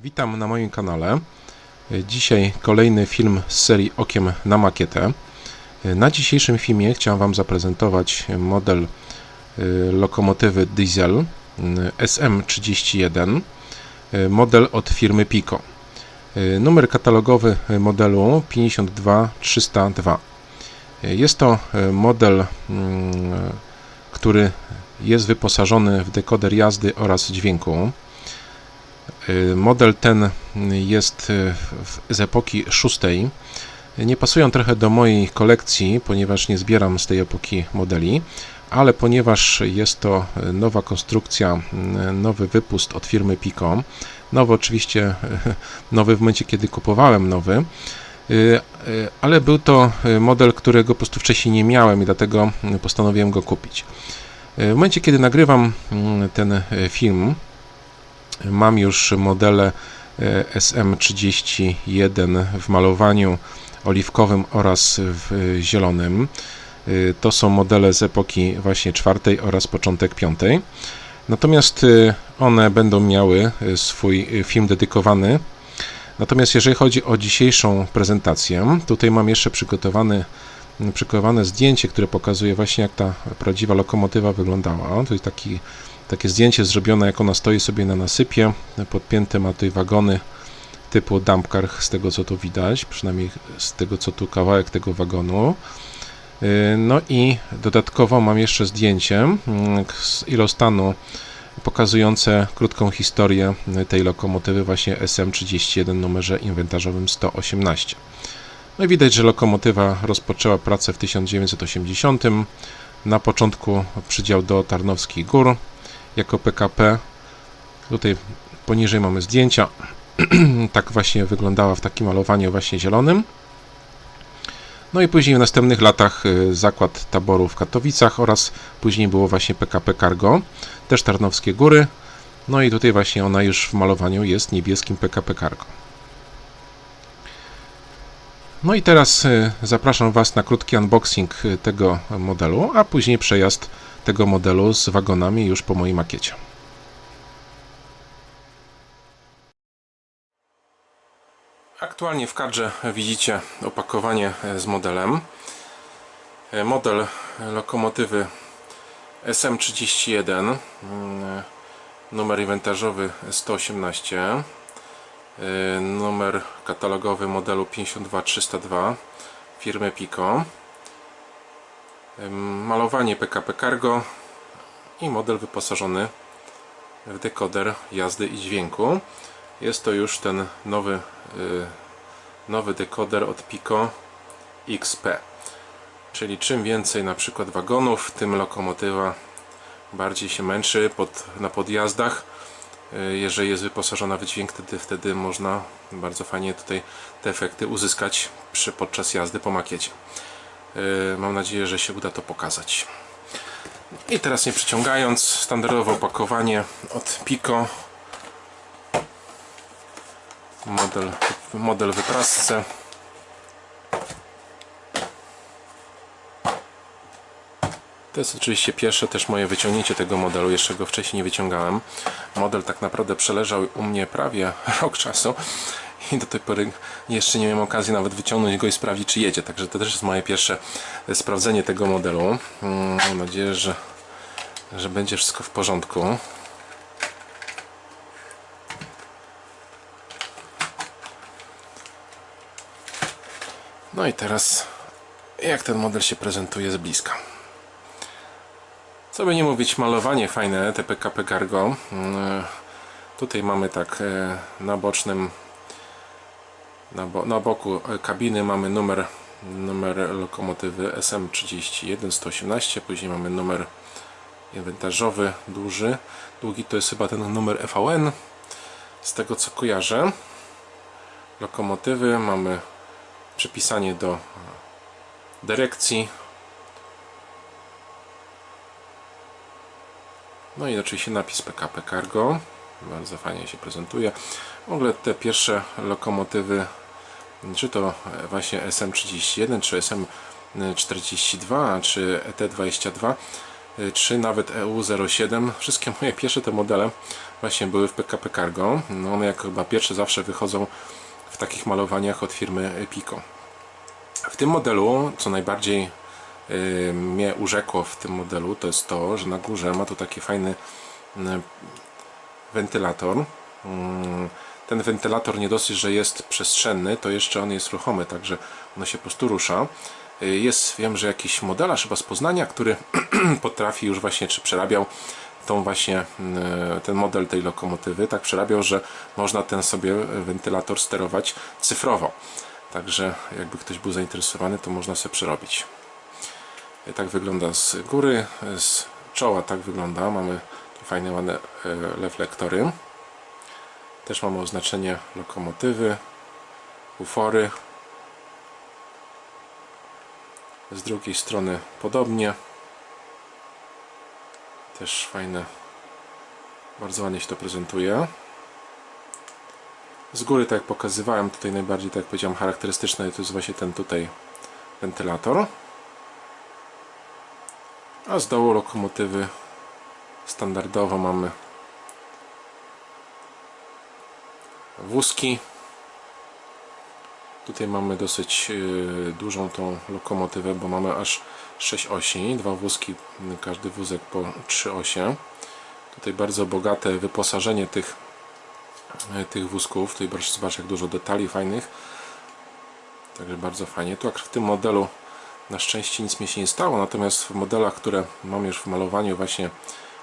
Witam na moim kanale. Dzisiaj kolejny film z serii Okiem na makietę. Na dzisiejszym filmie chciałem Wam zaprezentować model y, lokomotywy diesel y, SM31, y, model od firmy Pico. Numer katalogowy modelu 52302. Y, Jest to model, mm, który jest wyposażony w dekoder jazdy oraz dźwięku. Y, Model ten jest y, z epoki szóstej. Nie pasują trochę do mojej kolekcji, ponieważ nie zbieram z tej epoki modeli, ale ponieważ jest to y, nowa konstrukcja, nowy wypust od firmy Pico, nowy oczywiście, nowy w momencie kiedy kupowałem nowy, ale był to model, którego po prostu wcześniej nie miałem i dlatego postanowiłem go kupić. W momencie kiedy nagrywam mm, ten film, Mam już modele e, SM31 w malowaniu oliwkowym oraz w zielonym. E, To są modele z epoki właśnie czwartej oraz początek piątej. Natomiast e, one będą miały swój film dedykowany. Natomiast jeżeli chodzi o dzisiejszą prezentację, tutaj mam jeszcze przygotowany, przygotowane zdjęcie, które pokazuje właśnie jak ta prawdziwa lokomotywa wyglądała. To jest taki takie zdjęcie zrobione, jak ona stoi sobie na nasypie. Podpięte ma tutaj wagony typu dump z tego co tu widać, przynajmniej z tego co tu kawałek tego wagonu. Yy, No i dodatkowo mam jeszcze zdjęcie mm, z ilostanu pokazujące krótką historię tej lokomotywy właśnie SM31 numerze inwentarzowym 118. No i widać, że lokomotywa rozpoczęła pracę w 1980. Na początku przydział do Tarnowskich Gór jako PKP. Tutaj poniżej mamy zdjęcia. tak właśnie wyglądała w takim malowaniu właśnie zielonym. No i później w następnych latach y, zakład taboru w Katowicach oraz później było właśnie PKP Cargo, też Tarnowskie Góry. No i tutaj właśnie ona już w malowaniu jest niebieskim PKP Cargo. No i teraz y, zapraszam Was na krótki unboxing y, tego modelu, a później przejazd tego modelu z wagonami już po mojej makiecie. Aktualnie w kadrze widzicie opakowanie z modelem. Model lokomotywy SM31, mm, numer inwentarzowy 118, e, numer katalogowy modelu 52302 firmy Pico. Malowanie PKP Cargo i model wyposażony w dekoder jazdy i dźwięku. Jest to już ten nowy, y, nowy dekoder od Pico XP. Czyli czym więcej na przykład wagonów, tym lokomotywa bardziej się męczy pod, na podjazdach. Y, Jeżeli jest wyposażona w dźwięk, wtedy, wtedy można bardzo fajnie tutaj te efekty uzyskać przy, podczas jazdy po makiecie. Yy, Mam nadzieję, że się uda to pokazać. I teraz nie przyciągając, standardowe opakowanie od Pico. Model, model wyprasce. To jest oczywiście pierwsze też moje wyciągnięcie tego modelu, jeszcze go wcześniej nie wyciągałem. Model tak naprawdę przeleżał u mnie prawie rok czasu i do tej pory jeszcze nie miałem okazji nawet wyciągnąć go i sprawdzić czy jedzie, także to też jest moje pierwsze sprawdzenie tego modelu. Mm, Mam nadzieję, że, że będzie wszystko w porządku. No i teraz jak ten model się prezentuje z bliska. Co by nie mówić, malowanie fajne, te PKP Cargo. Mm, Tutaj mamy tak e, na bocznym, na, bo, na boku e, kabiny mamy numer, numer lokomotywy SM31 118, później mamy numer inwentarzowy duży. Długi to jest chyba ten numer EVN. Z tego co kojarzę, lokomotywy mamy przypisanie do dyrekcji No i oczywiście napis PKP Cargo. Bardzo fajnie się prezentuje. W ogóle te pierwsze lokomotywy, czy to właśnie SM31, czy SM42, czy ET22, y, czy nawet EU07. Wszystkie moje pierwsze te modele właśnie były w PKP Cargo. No one jak chyba pierwsze zawsze wychodzą w takich malowaniach od firmy Pico. W tym modelu, co najbardziej y, mnie urzekło w tym modelu, to jest to, że na górze ma tu taki fajny y, wentylator. Mm, Ten wentylator nie dosyć, że jest przestrzenny, to jeszcze on jest ruchomy, także on się po prostu rusza. Y, Jest, wiem, że jakiś modelarz chyba z Poznania, który potrafi już właśnie, czy przerabiał tą właśnie, y, ten model tej lokomotywy, tak przerabiał, że można ten sobie wentylator sterować cyfrowo. Także jakby ktoś był zainteresowany, to można sobie przerobić. Y, Tak wygląda z góry, z czoła tak wygląda. Mamy tu fajne, ładne reflektory. Też mamy oznaczenie lokomotywy, ufory. Z drugiej strony podobnie. Też fajne, bardzo ładnie się to prezentuje. Z góry, tak jak pokazywałem, tutaj najbardziej, tak jak powiedziałem, charakterystyczny to jest właśnie ten tutaj wentylator. A z dołu lokomotywy standardowo mamy wózki. Tutaj mamy dosyć yy, dużą tą lokomotywę, bo mamy aż 6 osi, dwa wózki, każdy wózek po 3 osie. Tutaj bardzo bogate wyposażenie tych, yy, tych wózków. Tutaj zobaczyć jak dużo detali fajnych. Także bardzo fajnie. Tu w tym modelu na szczęście nic mi się nie stało, natomiast w modelach, które mam już w malowaniu właśnie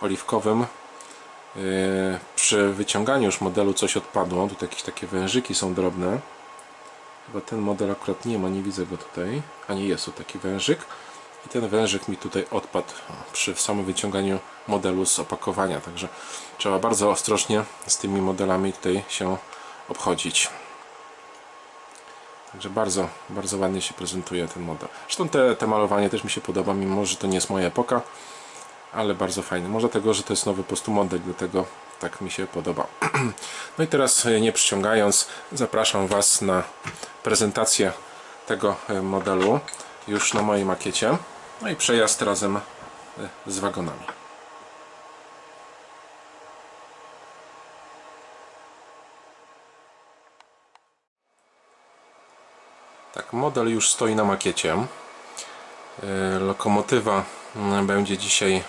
oliwkowym, przy wyciąganiu już modelu coś odpadło. Tu jakieś takie wężyki są drobne. Chyba ten model akurat nie ma, nie widzę go tutaj. A nie jest tu taki wężyk. I ten wężyk mi tutaj odpadł przy samym wyciąganiu modelu z opakowania. Także trzeba bardzo ostrożnie z tymi modelami tutaj się obchodzić. Także bardzo, bardzo ładnie się prezentuje ten model. Zresztą te, te malowanie też mi się podoba, mimo że to nie jest moja epoka, ale bardzo fajne. Może tego, że to jest nowy po prostu model, dlatego tak mi się podoba. No i teraz e, nie przyciągając, zapraszam Was na prezentację tego e, modelu już na mojej makiecie. No i przejazd razem e, z wagonami. Tak, model już stoi na makiecie. Lokomotywa mm, będzie dzisiaj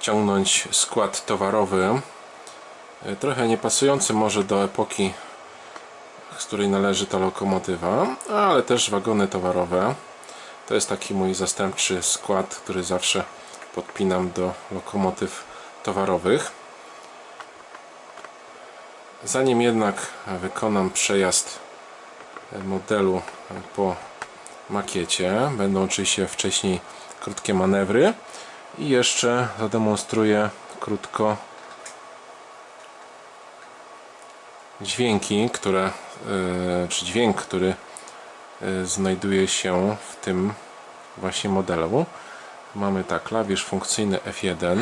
ciągnąć skład towarowy. E, Trochę niepasujący może do epoki, z której należy ta lokomotywa, ale też wagony towarowe. To jest taki mój zastępczy skład, który zawsze podpinam do lokomotyw towarowych. Zanim jednak wykonam przejazd modelu po makiecie, będą oczywiście wcześniej krótkie manewry i jeszcze zademonstruję krótko dźwięki, które, yy, czy dźwięk, który yy, znajduje się w tym właśnie modelu. Mamy tak, klawisz funkcyjny F1.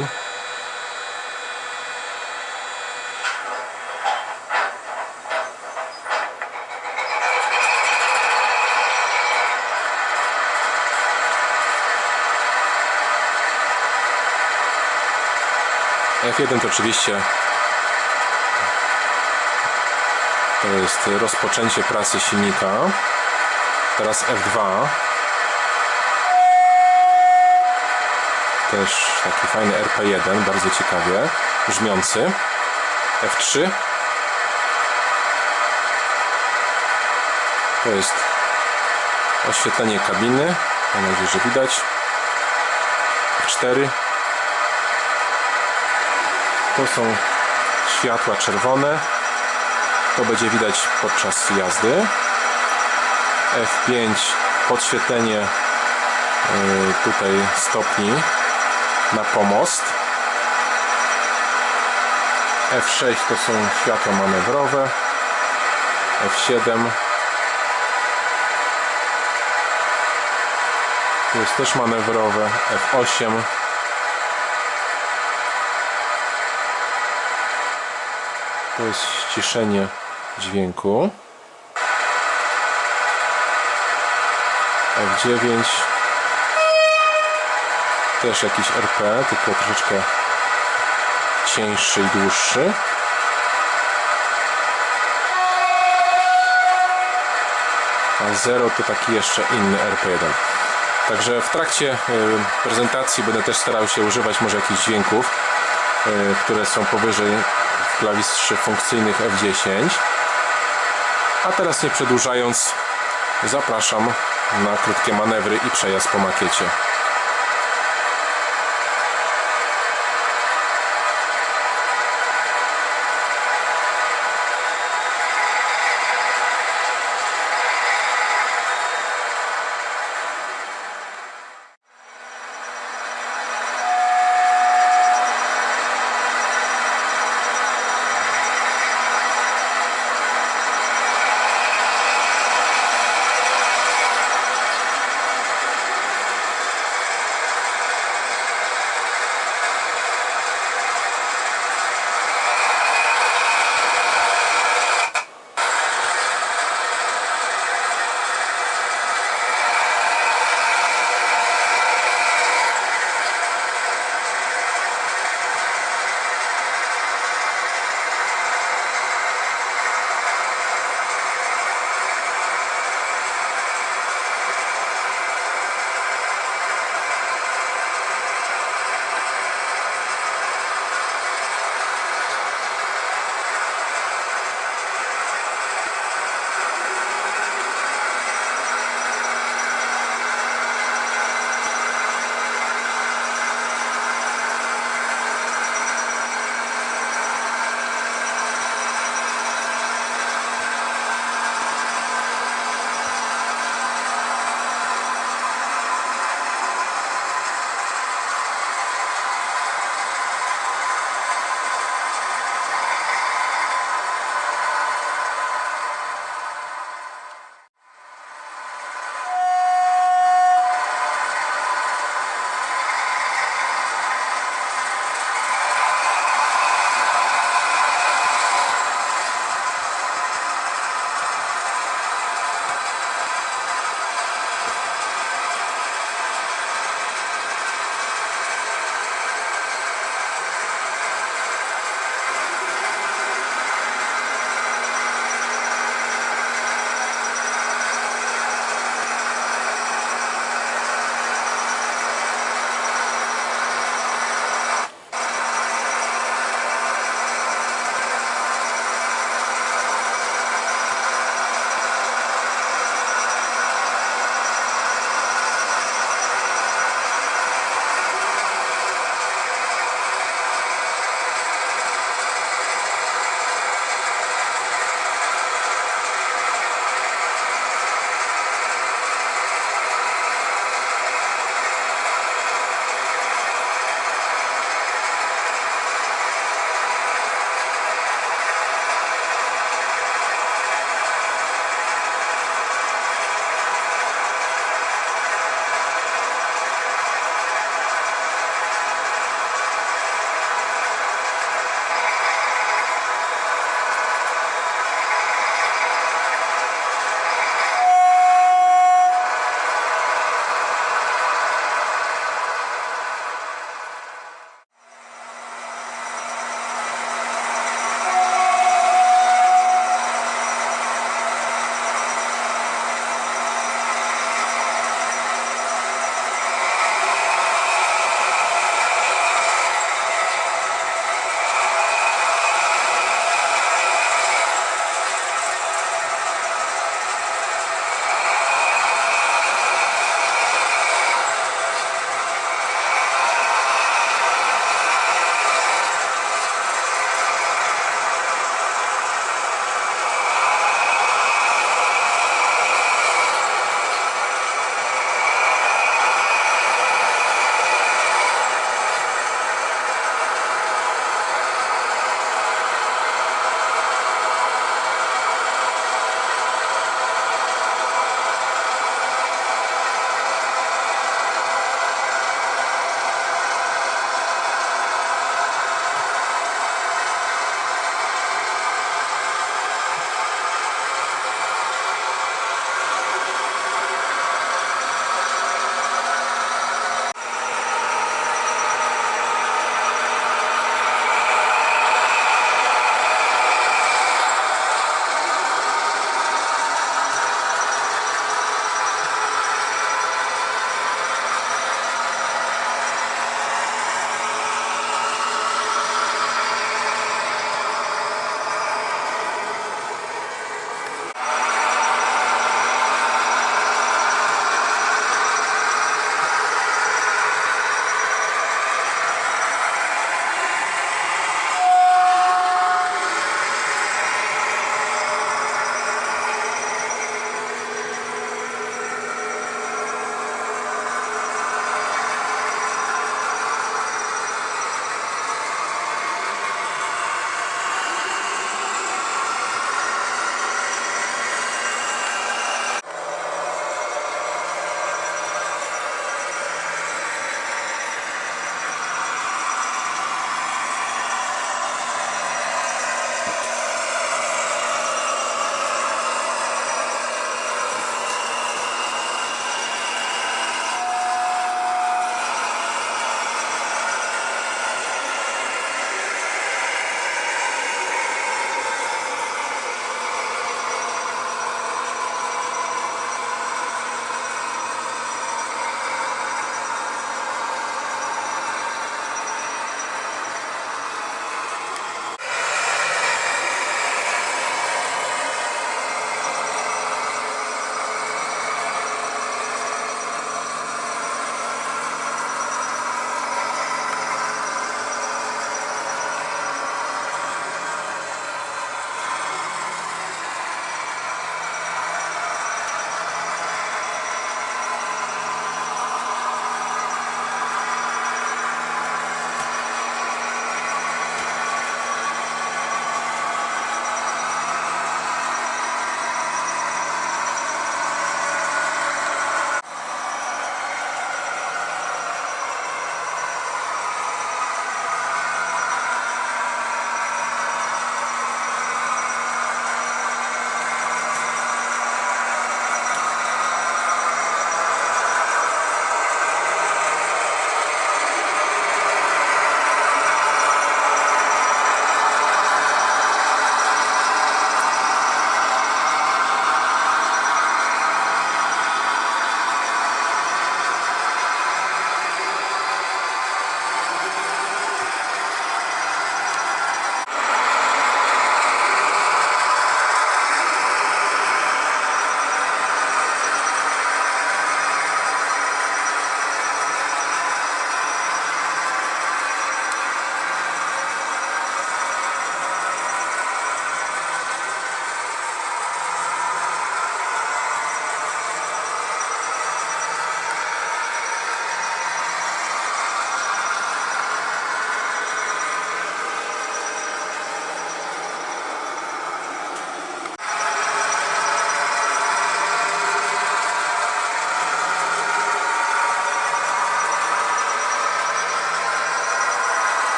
F1 to oczywiście to jest rozpoczęcie pracy silnika. Teraz F2. Też taki fajny RP1, bardzo ciekawie brzmiący. F3. To jest oświetlenie kabiny. Mam nadzieję, że widać. F4. To są światła czerwone. To będzie widać podczas jazdy. F5 podświetlenie y, tutaj stopni na pomost. F6 to są światła manewrowe. F7 tu jest też manewrowe. F8 To jest ściszenie dźwięku. F9 Też jakiś RP, tylko troszeczkę cieńszy i dłuższy. A 0 to taki jeszcze inny RP1. Także w trakcie y, prezentacji będę też starał się używać może jakichś dźwięków, y, które są powyżej klawiszy funkcyjnych F10. A teraz nie przedłużając, zapraszam na krótkie manewry i przejazd po makiecie.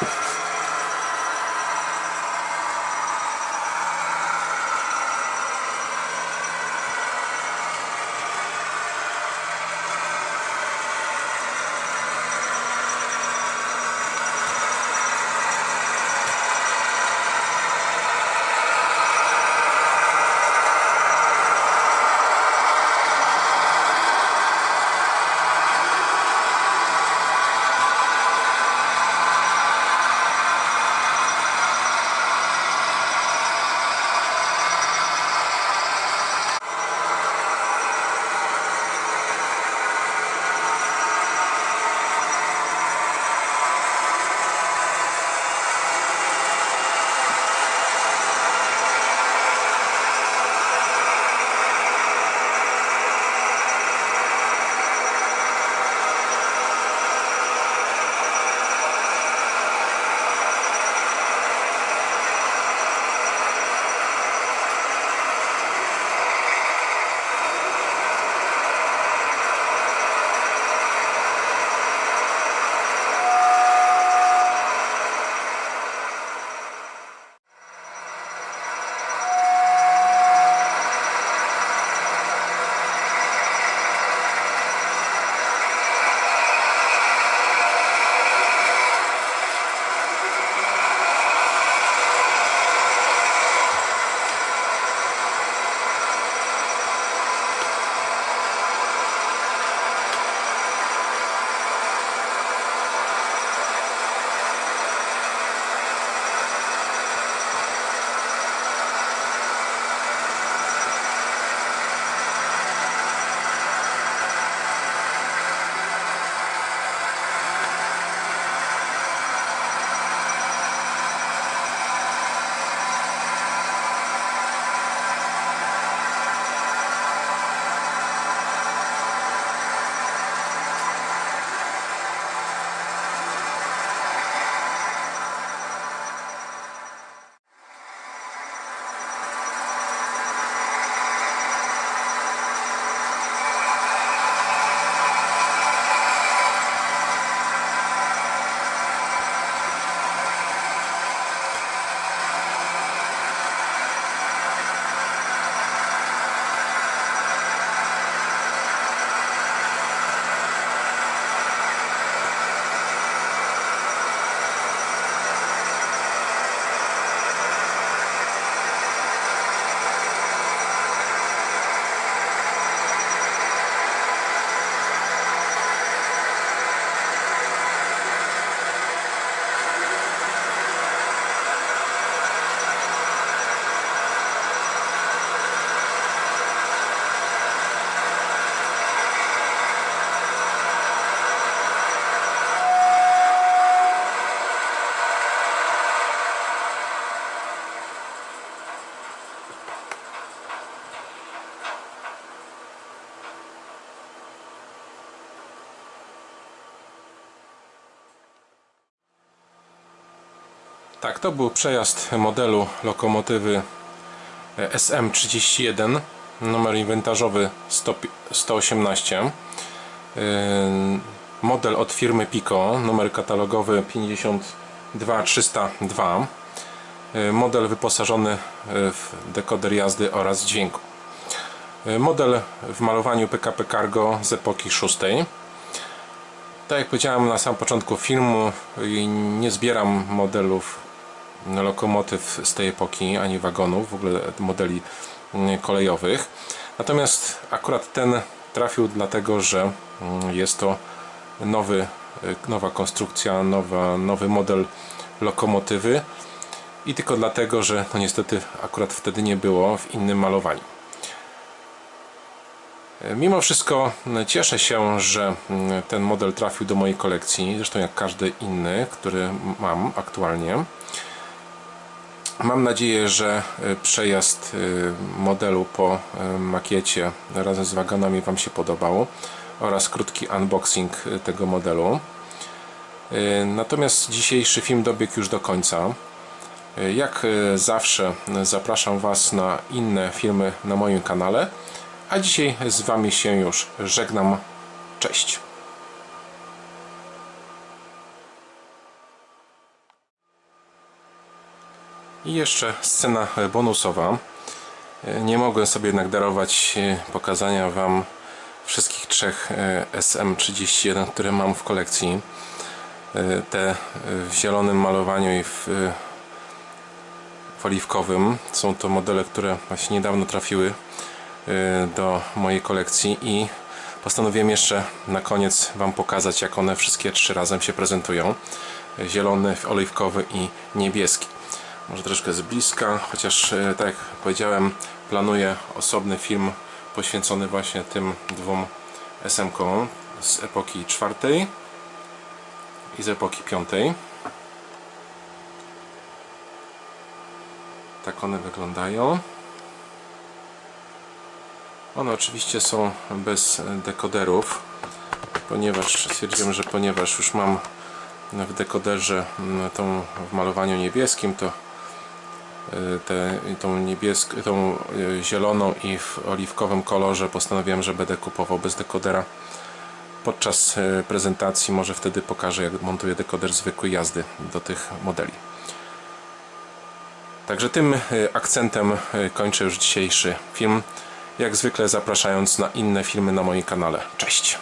you Tak, to był przejazd modelu lokomotywy e, SM31, numer inwentarzowy 100, 118. Yy, Model od firmy Pico, numer katalogowy 52302. Yy, Model wyposażony w dekoder jazdy oraz dźwięku. Model w malowaniu PKP Cargo z epoki szóstej. Tak jak powiedziałem na samym początku filmu, nie zbieram modelów lokomotyw z tej epoki, ani wagonów, w ogóle modeli y, kolejowych. Natomiast akurat ten trafił dlatego, że y, jest to nowy, y, nowa konstrukcja, nowa, nowy model lokomotywy i tylko dlatego, że no niestety akurat wtedy nie było w innym malowaniu. Mimo wszystko cieszę się, że mm, ten model trafił do mojej kolekcji, zresztą jak każdy inny, który mam aktualnie. Mam nadzieję, że y, przejazd y, modelu po y, makiecie razem z wagonami Wam się podobał oraz krótki unboxing tego modelu. Natomiast dzisiejszy film dobiegł już do końca. Jak zawsze zapraszam Was na inne filmy na moim kanale. A dzisiaj z Wami się już żegnam. Cześć. I jeszcze scena bonusowa. Nie mogłem sobie jednak darować e, pokazania Wam wszystkich trzech e, SM31, które mam w kolekcji. E, Te w zielonym malowaniu i w, e, w oliwkowym. Są to modele, które właśnie niedawno trafiły e, do mojej kolekcji i postanowiłem jeszcze na koniec Wam pokazać, jak one wszystkie trzy razem się prezentują. Zielony, oliwkowy i niebieski może troszkę z bliska, chociaż e, tak jak powiedziałem, planuję osobny film poświęcony właśnie tym dwóm SM-kom z epoki czwartej i z epoki piątej. Tak one wyglądają. One oczywiście są bez dekoderów, ponieważ stwierdziłem, że ponieważ już mam w dekoderze mm, tą w malowaniu niebieskim, to te, tą niebieską, tą y, zieloną i w oliwkowym kolorze postanowiłem, że będę kupował bez dekodera. Podczas y, prezentacji może wtedy pokażę jak montuję dekoder zwykłej jazdy do tych modeli. Także tym akcentem kończę już dzisiejszy film. Jak zwykle zapraszając na inne filmy na moim kanale. Cześć